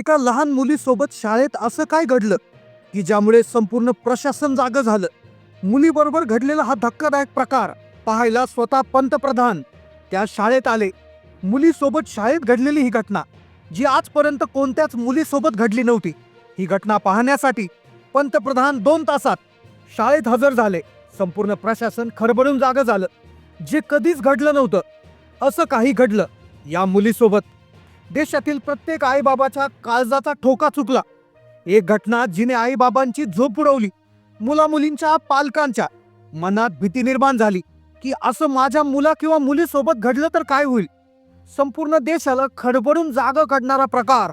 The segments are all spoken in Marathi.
एका लहान मुलीसोबत शाळेत असं काय घडलं की ज्यामुळे संपूर्ण प्रशासन जागं झालं? मुलीबरोबर घडलेला हा धक्कादायक प्रकार पाहायला स्वतः पंतप्रधान त्या शाळेत आले. मुलीसोबत शाळेत घडलेली ही घटना जी आजपर्यंत कोणत्याच मुलीसोबत घडली नव्हती. ही घटना पाहण्यासाठी पंतप्रधान दोन तासात शाळेत हजर झाले. संपूर्ण प्रशासन खरबडून जागं झालं. जे कधीच घडलं नव्हतं असं काही घडलं या मुलीसोबत. देशातील प्रत्येक आईबाबाच्या काळजाचा ठोका चुकला. एक घटना जिने आईबाबांची झोप उडवली. मुलामुलींच्या पालकांच्या मनात भीती निर्माण झाली की असं माझ्या मुला किंवा मुलीसोबत घडलं तर काय होईल? संपूर्ण देशाला खडबडून जाग काढणारा प्रकार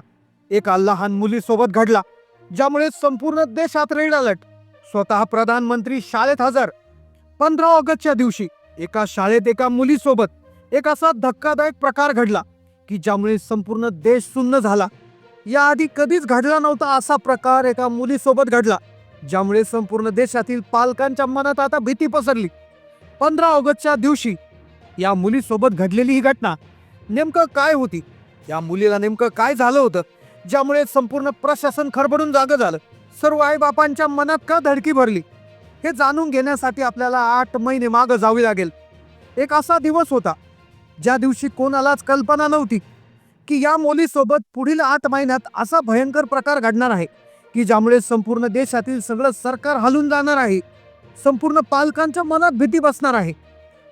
एका लहान मुलीसोबत घडला ज्यामुळे संपूर्ण देशात रेड अलर्ट. स्वतः प्रधानमंत्री शाळेत हजर. पंधरा ऑगस्टच्या दिवशी एका शाळेत एका मुलीसोबत एक असा धक्कादायक प्रकार घडला. की ज्यामुळे संपूर्ण देश सुन्न झाला. याआधी कधीच घडला नव्हता असा प्रकार एका मुलीसोबत घडला ज्यामुळे संपूर्ण देशातील पालकांच्या मनात आता भीती पसरली. पंधरा ऑगस्टच्या दिवशी या मुलीसोबत घडलेली ही घटना नेमकं काय होती? या मुलीला नेमकं काय झालं होतं? ज्यामुळे संपूर्ण प्रशासन खडबडून जागं झालं. सर्व आईबापांच्या मनात का धडकी भरली? हे जाणून घेण्यासाठी आपल्याला आठ महिने मागं जावे लागेल. एक असा दिवस होता ज्या दिवशी कोणालाच कल्पना नव्हती की या मुलीसोबत पुढील आठ महिन्यात असा भयंकर प्रकार घडणार आहे की ज्यामुळे संपूर्ण देशातील सगळं सरकार हलून जाणार आहे. संपूर्ण पालकांच्या मनात भीती बसणार आहे.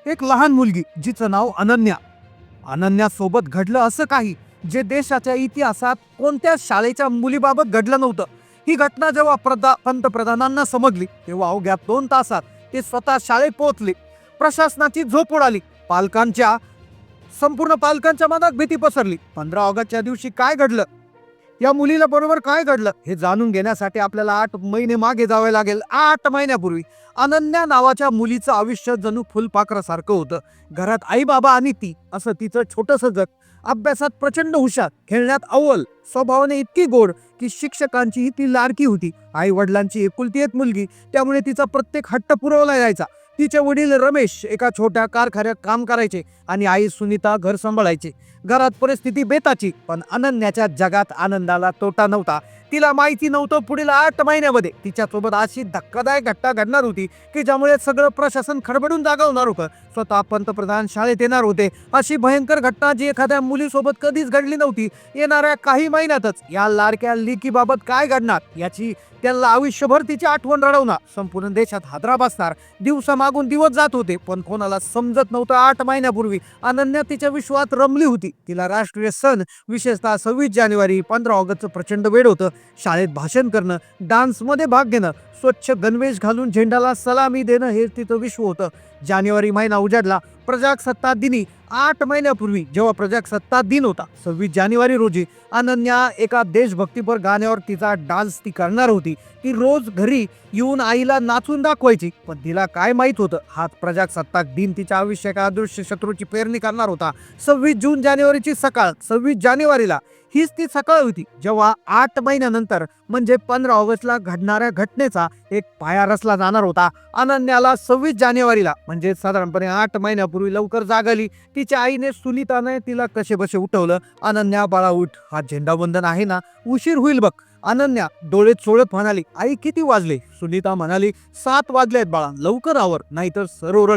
एक लहान मुलगी जिचं नाव अनन्या. अनन्यासोबत घडलं असं काही जे देशाच्या इतिहासात कोणत्या शाळेच्या मुलीबाबत घडलं नव्हतं ही घटना जेव्हा प्रदा पंतप्रधानांना समजली तेव्हा अवघ्या दोन तासात ते स्वतः शाळेत पोहोचले. प्रशासनाची झोप उडाली. पालकांच्या संपूर्ण पालकांच्या मनात भीती पसरली. पंधरा ऑगस्टच्या दिवशी काय घडलं? या मुलीला बरोबर काय घडलं? हे जाणून घेण्यासाठी आपल्याला आठ महिने मागे जावे लागेल. आठ महिन्यापूर्वी अनन्या नावाच्या मुलीचं आयुष्य जणू फुलपाखरासारखं होतं. घरात आई बाबा आणि ती असं तिचं छोटंसं जग. अभ्यासात प्रचंड हुशार खेळण्यात अव्वल. स्वभावाने इतकी गोड की शिक्षकांचीही ती लाडकी होती. आई वडिलांची एकुलती एक मुलगी त्यामुळे तिचा प्रत्येक हट्ट पुरवला जायचा. तिचे वडील रमेश एका छोट्या कारखान्यात काम करायचे आणि आई सुनीता घर सांभाळायचे. घरात परिस्थिती बेताची पण अनन्याच्या जगात आनंदाला तोटा नव्हता. तिला माहिती नव्हतं पुढील आठ महिन्यामध्ये. तिच्यासोबत अशी धक्कादायक घटना घडणार होती की ज्यामुळे सगळं प्रशासन खडबडून जागा होणार होतं. स्वतः पंतप्रधान शाळेत येणार होते. अशी भयंकर घटना जी एखाद्या मुलीसोबत कधीच घडली नव्हती. येणाऱ्या काही महिन्यातच या लाडक्या लिकीबाबत काय घडणार याची त्यांना आयुष्यभर तिची आठवण रडवणार. संपूर्ण देशात हादरा बसणार. दिवसा मागून दिवस जात होते पण कोणाला समजत नव्हतं आठ महिन्यापूर्वी. अनन्या तिच्या विश्वात रमली होती. तिला राष्ट्रीय सण विशेषतः सव्वीस जानेवारी पंधरा ऑगस्टचं प्रचंड वेळ होतं. शाळेत भाषण करणं डान्समध्ये भाग घेणं स्वच्छ गणवेश घालून झेंडाला सलामी देणं हे तिचं विश्व होतं. जानेवारी महिना उजाडला प्रजासत्ताक दिनी आठ महिन्यापूर्वी जेव्हा प्रजासत्ताक दिन होता सव्वीस जानेवारी रोजी अनन्या एका देशभक्तीपर गाण्यावर तिचा डान्स ती करणार होती. ती रोज घरी येऊन आईला नाचून दाखवायची पण तिला काय माहीत होतं? हाच प्रजासत्ताक दिन तिच्या आयुष्याच्या अदृश्य शत्रूची पेरणी करणार होता. सव्वीस जून जानेवारीची सकाळ सव्वीस जानेवारीला हीच ती सकाळ होती जेव्हा आठ महिन्यानंतर म्हणजे पंधरा ऑगस्टला घडणाऱ्या घटनेचा एक पाया रचला जाणार होता. अनन्याला सव्वीस जानेवारीला म्हणजे साधारणपणे आठ महिन्यापूर्वी लवकर जाग आली. तिच्या आईने सुनीताने तिला कसे बसे उठवलं. अनन्या बाळा उठ हा झेंडावंदन आहे ना? उशीर होईल बघ. अनन्या डोळे चोळत म्हणाली आई किती वाजले? सुनीता म्हणाली सात वाजले आहेत बाळा लवकर आवर नाहीतर सरोवर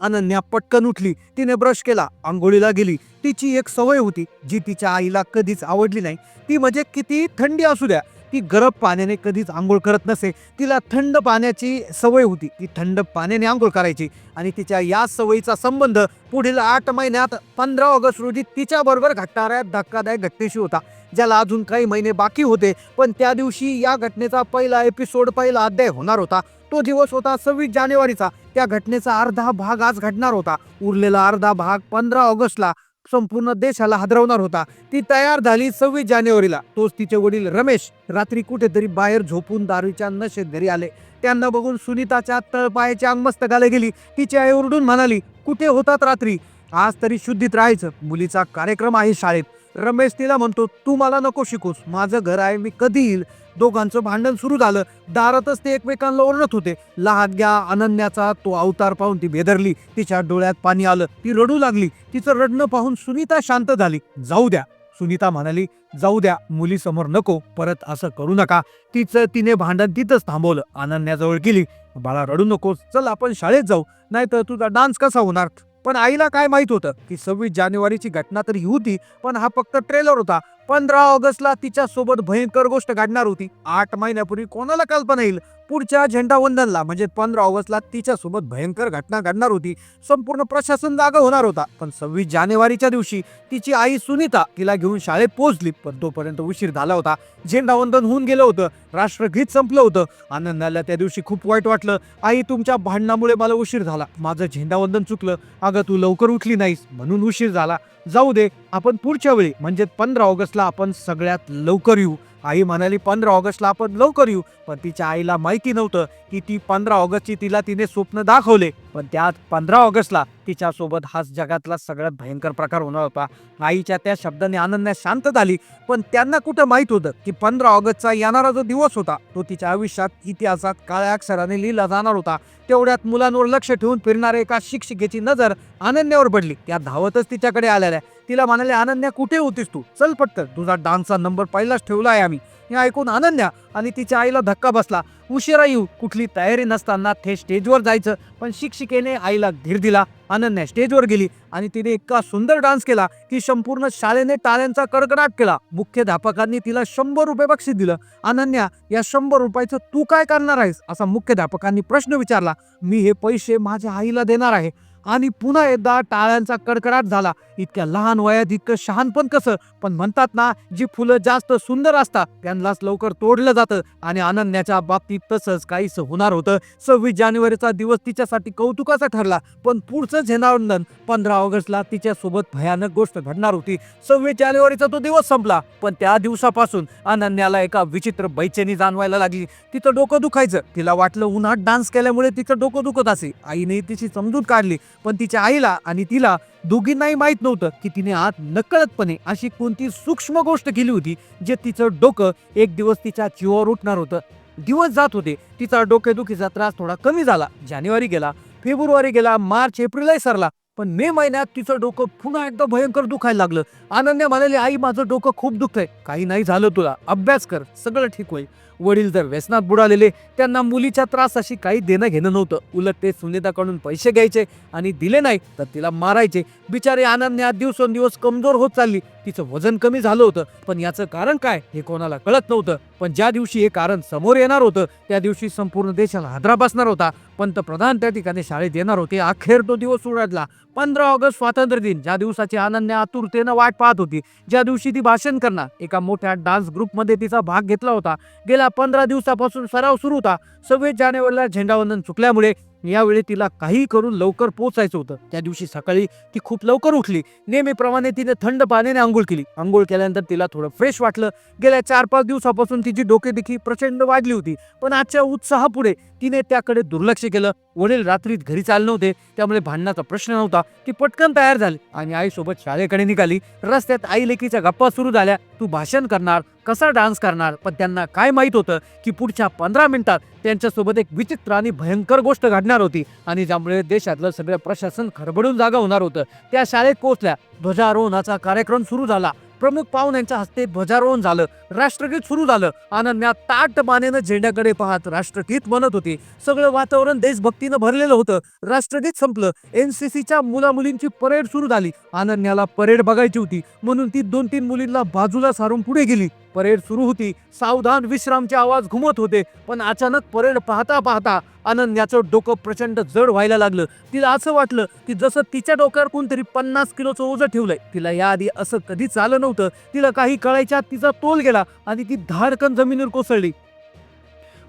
अनन्या पटकन उठली. तिने ब्रश केला. आंघोळीला गेली. तिची एक सवय होती. जी तिच्या आईला कधीच आवडली नाही. ती म्हणजे किती थंडी असू द्या. ती गरम पाण्याने कधीच आंघोळ करत नसे. तिला थंड पाण्याची सवय होती. ती थंड पाण्याने आंघोळ करायची आणि तिच्या या सवयीचा संबंध पुढील आठ महिन्यात पंधरा ऑगस्ट रोजी तिच्याबरोबर घडणाऱ्या धक्कादायक घटनेशी होता ज्याला अजून काही महिने बाकी होते. पण त्या दिवशी या घटनेचा पहिला एपिसोड पहिला अध्याय होणार होता. तो दिवस होता सव्वीस जानेवारीचा. त्या घटनेचा अर्धा भाग आज घडणार होता. उरलेला अर्धा भाग पंधरा ऑगस्टला संपूर्ण देशाला हादरवणार होता. ती तयार झाली सव्वीस जानेवारीला. तोच तिचे वडील रमेश रात्री कुठेतरी बाहेर झोपून दारूच्या नशेत घरी आले. त्यांना बघून सुनीताच्या तळपायाच्या अंगमस्तकाला गेली. तिची आई ओरडून म्हणाली कुठे होतात रात्री? आज तरी शुद्धीत राहायचं. मुलीचा कार्यक्रम आहे शाळेत. रमेश तिला म्हणतो तू मला नको शिकूस. माझं घर आहे. मी कधी येईल? दोघांचं भांडण सुरू झालं. दारातच ते एकमेकांना ओरडत होते. लहानग्या अनन्याचा तो अवतार पाहून ती बेदरली. तिच्या डोळ्यात पाणी आलं. ती रडू लागली. तिचं रडणं पाहून सुनीता शांत झाली. जाऊ द्या सुनीता म्हणाली. जाऊ द्या मुलीसमोर नको. परत असं करू नका. तिचं तिने भांडण तिथंच थांबवलं. अनन्याजवळ गेली. बाळा रडू नकोस. चल आपण शाळेत जाऊ. नाहीतर तुझा डान्स कसा होणार? पण आईला काय माहीत होतं की सव्वीस जानेवारीची घटना तर ही होती पण हा फक्त ट्रेलर होता. पंधरा ऑगस्टला तिच्या सोबत भयंकर गोष्ट घडणार होती. आठ महिन्यापूर्वी कोणाला कल्पना येईल? पुढच्या झेंडावंदनला म्हणजे पंधरा ऑगस्टला तिच्या सोबत भयंकर घटना घडणार होती. संपूर्ण प्रशासन जागा होणार होता. पण सव्वीस जानेवारीच्या दिवशी तिची आई सुनीता तिला घेऊन शाळेत पोहोचली पण तोपर्यंत उशीर झाला होता. झेंडावंदन होऊन गेलं होतं. राष्ट्रगीत संपलं होतं. आनंदाला त्या दिवशी खूप वाईट वाटलं. आई तुमच्या भांडणामुळे मला उशीर झाला. माझं झेंडावंदन चुकलं. अगं तू लवकर उठली नाहीस. म्हणून उशीर झाला. जाऊ दे आपण पुढच्या वेळी म्हणजे पंधरा ऑगस्टला आपण सगळ्यात लवकर येऊ. आई म्हणाली पंधरा ऑगस्टला आपण लवकर येऊ. पण तिच्या आईला माहिती नव्हतं की ती पंधरा ऑगस्टची तिला तिने स्वप्न दाखवले. पण त्यात पंधरा ऑगस्टला तिच्यासोबत हाच जगातला सगळ्यात भयंकर प्रकार होणार होता. आईच्या त्या शब्दाने आनंदने शांत झाली. पण त्यांना कुठं माहीत होतं की पंधरा ऑगस्टचा येणारा जो दिवस होता तो तिच्या आयुष्यात इतिहासात काळ्या अक्षराने लिहिला जाणार होता. तेवढ्यात मुलांवर लक्ष ठेवून फिरणाऱ्या एका शिक्षिकेची नजर अनन्यावर पडली. त्या धावतच तिच्याकडे आलेल्या. तिला म्हणाले अनन्या कुठे होतीस तू? चल पटकन. तुझा डान्सचा नंबर पहिलाच ठेवला आहे आम्ही. हे ऐकून अनन्या आणि तिच्या आईला धक्का बसला. उशिरा येऊ. कुठली तयारी नसताना थे स्टेजवर जायचं. पण शिक्षिकेने आईला धीर दिला अनन्या स्टेजवर गेली. आणि तिने इतका सुंदर डान्स केला की संपूर्ण शाळेने टाळ्यांचा कडकडाट केला. मुख्याध्यापकांनी तिला शंभर रुपये बक्षीस दिलं. अनन्या या शंभर रुपयाचं तू काय करणार आहेस? असा मुख्याध्यापकांनी प्रश्न विचारला. मी हे पैसे माझ्या आईला देणार आहे. आणि पुन्हा एकदा टाळ्यांचा कडकडाट झाला. इतक्या लहान वयात इतकं शहानपण कसं? पण म्हणतात ना जी फुलं जास्त सुंदर असतात त्यांनाच लवकर तोडलं जातं आणि अनन्याच्या बाबतीत तसंच काहीच होणार होतं. सव्वीस जानेवारीचा दिवस तिच्यासाठी कौतुकाचा ठरला पण पुढचं झेनावंदन पंधरा ऑगस्टला तिच्यासोबत भयानक गोष्ट घडणार होती. सव्वीस जानेवारीचा तो दिवस संपला पण त्या दिवसापासून अनन्याला एका विचित्र बैचेनी जाणवायला लागली. तिचं डोकं दुखायचं. तिला वाटलं उन्हात डान्स केल्यामुळे तिचं डोकं दुखत असे. आईने तिची समजूत काढली. पण तिच्या आईला आणि तिला दोघींनाही माहीत नव्हतं की तिने आत नकळतपणे अशी कोणती सूक्ष्म गोष्ट केली होती जे तिचं डोकं एक दिवस तिच्या जीवावर उठणार होतं. दिवस जात होते. तिचा डोकेदुखीचा त्रास थोडा कमी झाला. जानेवारी गेला फेब्रुवारी गेला मार्च एप्रिलही सरला. पण मे महिन्यात तिचं डोकं पुन्हा एकदा भयंकर दुखायला लागलं. अनन्या म्हणाली आई माझं डोकं खूप दुखतंय. काही नाही झालं तुला. अभ्यास कर. सगळं ठीक होईल. वडील जर व्यसनात बुडालेले त्यांना मुलीच्या त्रासाशी काही देणं घेणं नव्हतं. उलट ते सुनीताकडून पैसे घ्यायचे आणि दिले नाही तर तिला मारायचे. बिचारे अनन्या दिवसेंदिवस कमजोर होत चालली. तिचं वजन कमी झालं होतं. पण याचं कारण काय हे कोणाला कळत नव्हतं. पण ज्या दिवशी हे कारण समोर येणार होतं त्या दिवशी संपूर्ण देशाला हादरा बसणार होता. पंतप्रधान त्या ठिकाणी शाळेत येणार होते. अखेर तो दिवस उडाडला. पंधरा ऑगस्ट स्वातंत्र्य दिन. ज्या दिवसाची अनन्य आतुरतेनं वाट पाहत होती ज्या दिवशी ती भाषण करणार. एका मोठ्या डान्स ग्रुपमध्ये तिचा भाग घेतला होता. गेल्या पंधरा दिवसापासून सराव सुरू होता. सव्वीस जानेवारीला झेंडावंदन चुकल्यामुळे यावेळी तिला काही करून लवकर पोचायचं होतं. त्या दिवशी सकाळी ती खूप लवकर उठली. नेहमीप्रमाणे तिने थंड पाण्याने आंघोळ केली. आंघोळ केल्यानंतर तिला थोडं फ्रेश वाटलं. गेल्या चार पाच दिवसापासून तिची डोकेदेखी प्रचंड वाढली होती. पण आजच्या उत्साहापुढे तिने त्याकडे दुर्लक्ष केलं. वडील रात्रीत घरी चालले नव्हते. त्यामुळे भांडणाचा प्रश्न नव्हता. ती पटकन तयार झाली आणि आईसोबत शाळेकडे निघाली. रस्त्यात आई लेकीच्या गप्पा सुरू झाल्या. तू भाषण करणार. कसा डान्स करणार? पण त्यांना काय माहीत होतं की पुढच्या पंधरा मिनिटात त्यांच्यासोबत एक विचित्र आणि भयंकर गोष्ट घडणार होती. आणि ज्यामुळे देशातलं सगळं प्रशासन खडबडून जागा होणार होतं. त्या शाळेत पोहोचल्या. ध्वजारोहणाचा कार्यक्रम सुरू झाला. प्रमुख पाहुण्यांच्या हस्ते ध्वजारोहण झालं. राष्ट्रगीत सुरू झालं. अनन्या ताट मानेनं झेंड्याकडे पाहत राष्ट्रगीत म्हणत होती. सगळं वातावरण देशभक्तीनं भरलेलं होतं. राष्ट्रगीत संपलं. एनसीसीच्या मुला मुलींची परेड सुरू झाली. अनन्याला परेड बघायची होती. म्हणून ती दोन तीन मुलींना बाजूला सारून पुढे गेली. परेड सुरू होती. सावधान विश्रामचे आवाज घुमत होते पण अचानक परेड पाहता पाहता अनन्याचं डोकं प्रचंड जड व्हायला लागलं. तिला असं वाटलं की जसं तिच्या डोक्यावर कोणतरी पन्नास किलोचं ओझं ठेवलंय तिला याआधी असं कधीच आलं नव्हतं. तिला काही कळायच्या तिचा तोल गेला आणि ती धाडकन जमिनीवर कोसळली.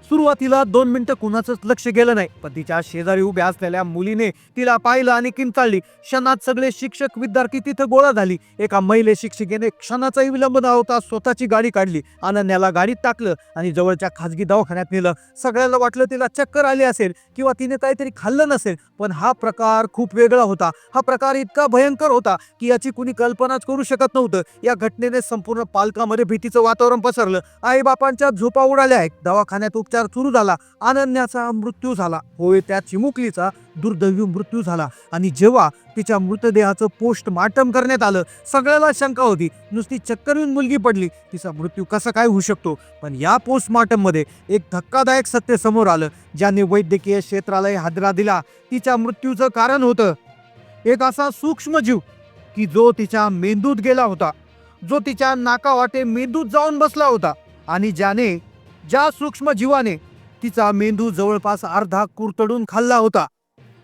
सुरुवातीला दोन मिनिटं कुणाचंच लक्ष गेलं नाही पण तिच्या शेजारी उभ्या असलेल्या मुलीने तिला पाहिलं आणि किंचाळली. क्षणात सगळे शिक्षक विद्यार्थी तिथं गोळा झाली. एका महिले शिक्षिकेने क्षणाचाही विलंब न होता स्वतःची गाडी काढली. अनन्याला गाडीत टाकलं आणि जवळच्या खाजगी दवाखान्यात नेलं. सगळ्यांना वाटलं तिला चक्कर आली असेल किंवा तिने काहीतरी खाल्लं नसेल पण हा प्रकार खूप वेगळा होता. हा प्रकार इतका भयंकर होता की याची कुणी कल्पनाच करू शकत नव्हतं. या घटनेने संपूर्ण पालकामध्ये भीतीचं वातावरण पसरलं. आई बापांच्या झोपा उडाल्या आहेत. दवाखान्यात उपचार सुरू झाला. अनन्याचा मृत्यू झाला. होय त्या चिमुकलीचा दुर्दैवी मृत्यू झाला. आणि जेव्हा तिच्या मृतदेहाचं पोस्टमार्टम करण्यात आलं सगळ्याला शंका होती. नुसती चक्कर येऊन मुलगी पडली. तिचा मृत्यू कसा काय होऊ शकतो? पण या पोस्टमार्टममध्ये एक धक्कादायक सत्य समोर आलं ज्याने वैद्यकीय क्षेत्रालाही हादरा दिला. तिच्या मृत्यूचं कारण होतं एक असा सूक्ष्मजीव की जो तिच्या मेंदूत गेला होता. जो तिच्या नाकावाटे मेंदूत जाऊन बसला होता. आणि ज्याने ज्या सूक्ष्म जीवाने तिचा मेंदू जवळपास अर्धा कुरतडून खाल्ला होता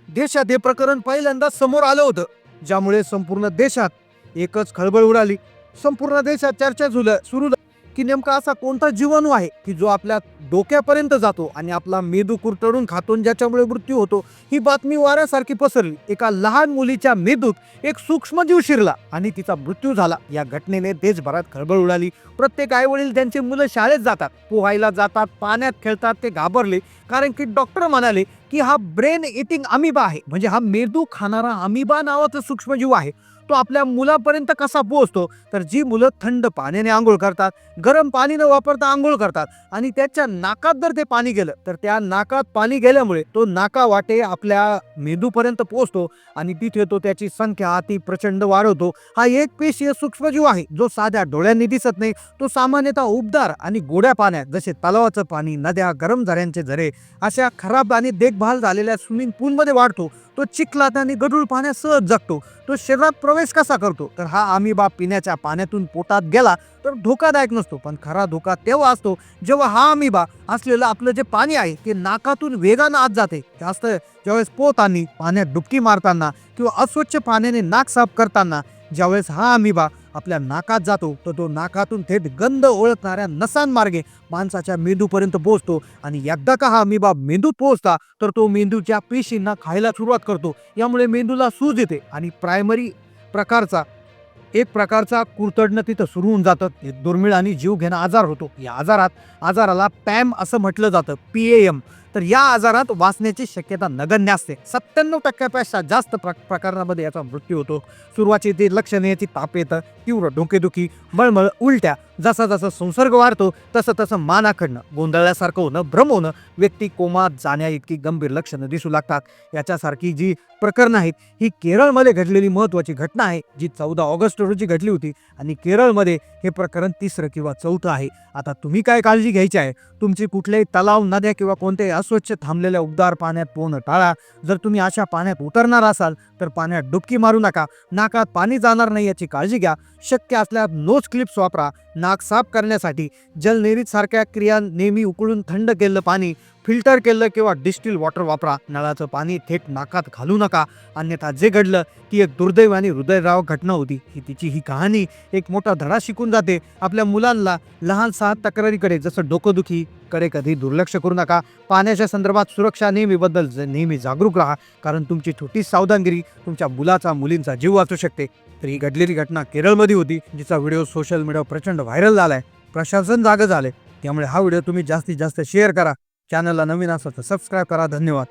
देशात हे प्रकरण पहिल्यांदा समोर आलं होतं ज्यामुळे संपूर्ण देशात एकच खळबळ उडाली. संपूर्ण देशात चर्चा झुल सुरू की नेमका असा कोणता जीवाणू आहे की जो आपल्या डोक्यापर्यंत जातो आणि आपला मेदू कुरतडून खातून ज्याच्यामुळे मृत्यू होतो? ही बातमी वाऱ्यासारखी पसरली. एका लहान मुलीच्या मेदूत एक सूक्ष्मजीव शिरला आणि तिचा मृत्यू झाला. या घटनेने देशभरात खळबळ उडाली. प्रत्येक आई वडील त्यांची मुलं शाळेत जातात. पोहायला जातात पाण्यात खेळतात ते घाबरले. कारण की डॉक्टर म्हणाले की हा ब्रेन इटिंग अमिबा आहे. म्हणजे हा मेदू खाणारा अमिबा नावाचा सूक्ष्मजीव आहे. तो आपल्या मुलापर्यंत कसा पोहोचतो? तर जी मुलं थंड पाण्याने आंघोळ करतात गरम पाणी न वापरता आंघोळ करतात आणि त्याच्या नाकात जर ते पाणी गेलं तर त्या नाकात पाणी गेल्यामुळे तो नाका वाटे आपल्या मेंदूपर्यंत पोहोचतो आणि तिथे तो त्याची संख्या अति प्रचंड वाढवतो. हा एक पेशीय सूक्ष्मजीव आहे जो साध्या डोळ्यांनी दिसत नाही. तो सामान्यतः उबदार आणि गोड्या पाण्यात जसे तलावाचं पाणी नद्या गरम झऱ्यांचे झरे अशा खराब आणि देखभाल झालेल्या स्विमिंग पूलमध्ये वाढतो. तो चिखलात आणि गढूळ पाण्यात सहज जगतो. तो शरीरात प्रवेश कसा करतो? तर हा आमिबा पिण्याच्या पाण्यातून पोटात गेला तर धोकादायक नसतो. पण खरा धोका तेव्हा असतो जेव्हा हा आमिबा असलेलं आपलं जे पाणी आहे ते नाकातून वेगानं आत जाते. जास्त ज्यावेळेस पोहताना पाण्यात डुबकी मारताना किंवा अस्वच्छ पाण्याने नाक साफ करताना ज्यावेळेस हा आमिबा आपल्या नाकात जातो तर तो नाकातून थेट गंध ओळखणाऱ्या नसांमार्गे माणसाच्या मेंदूपर्यंत पोहोचतो. आणि एकदा का हा अमिबा मेंदूत पोहोचता तर तो मेंदूच्या पेशींना खायला सुरुवात करतो. यामुळे मेंदूला सूज येते आणि प्रायमरी प्रकारचा एक प्रकारचा कुरतडणं तिथं सुरू होऊन जातं. एक दुर्मिळ आणि जीव घेणं आजार होतो. या आजारात आजाराला पॅम असं म्हटलं जातं. P A M. तर या आजारात वाचण्याची शक्यता नगण्य असते. सत्त्याण्णव टक्क्यापेक्षा जास्त प्र प्रकरणामध्ये याचा मृत्यू होतो. सुरुवातीची लक्षणे याची ताप येतं तीव्र डोकेदुखी मळमळ उलट्या जसा जसा संसर्ग वाढतो तसं तसं मान आखडणं गोंधळल्यासारखं होणं भ्रम होणं व्यक्ती कोमात जाण्या इतकी गंभीर लक्षणं दिसू लागतात. याच्यासारखी जी प्रकरणं आहेत ही केरळमध्ये घडलेली महत्त्वाची घटना आहे जी चौदा ऑगस्ट रोजी घडली होती आणि केरळमध्ये हे प्रकरण तिसरं किंवा चौथं आहे. आता तुम्ही काय काळजी घ्यायची आहे? तुमची कुठल्याही तलाव नद्या किंवा कोणत्याही अस्वच्छ थांबलेल्या उबदार पाण्यात पोहणं टाळा. जर तुम्ही अशा पाण्यात उतरणार असाल तर पाण्यात डुबकी मारू नका. नाकात पाणी जाणार नाही याची काळजी घ्या. शक्य असल्यास नोज क्लिप्स वापरा. नाक साफ करण्यासाठी जलनिरीत सारख्या क्रिया नेहमी उकळून थंड केलेलं पाणी फिल्टर केलं किंवा डिस्टिल वॉटर वापरा. नळाचं पाणी थेट नाकात घालू नका. अन्यथा जे घडलं ती एक दुर्दैव आणि हृदयराव घटना होती. ही तिची ही कहाणी एक मोठा धडा शिकून जाते. आपल्या मुलांना लहान सहा तक्रारीकडे जसं डोकंदुखी कडे कधी दुर्लक्ष करू नका. पाण्याच्या संदर्भात सुरक्षा नेहमीबद्दल नेहमी जागरूक राहा. कारण तुमची छोटी सावधानगिरी तुमच्या मुलाचा मुलींचा जीव वाचू शकते. तर ही घडलेली घटना केरळमध्ये होती जिचा व्हिडिओ सोशल मीडियावर प्रचंड व्हायरल झाला आहे प्रशासन जागं झाले त्यामुळे हा व्हिडिओ तुम्ही जास्तीत जास्त शेअर करा. चॅनलला नवीन असाल तर सबस्क्राईब करा. धन्यवाद.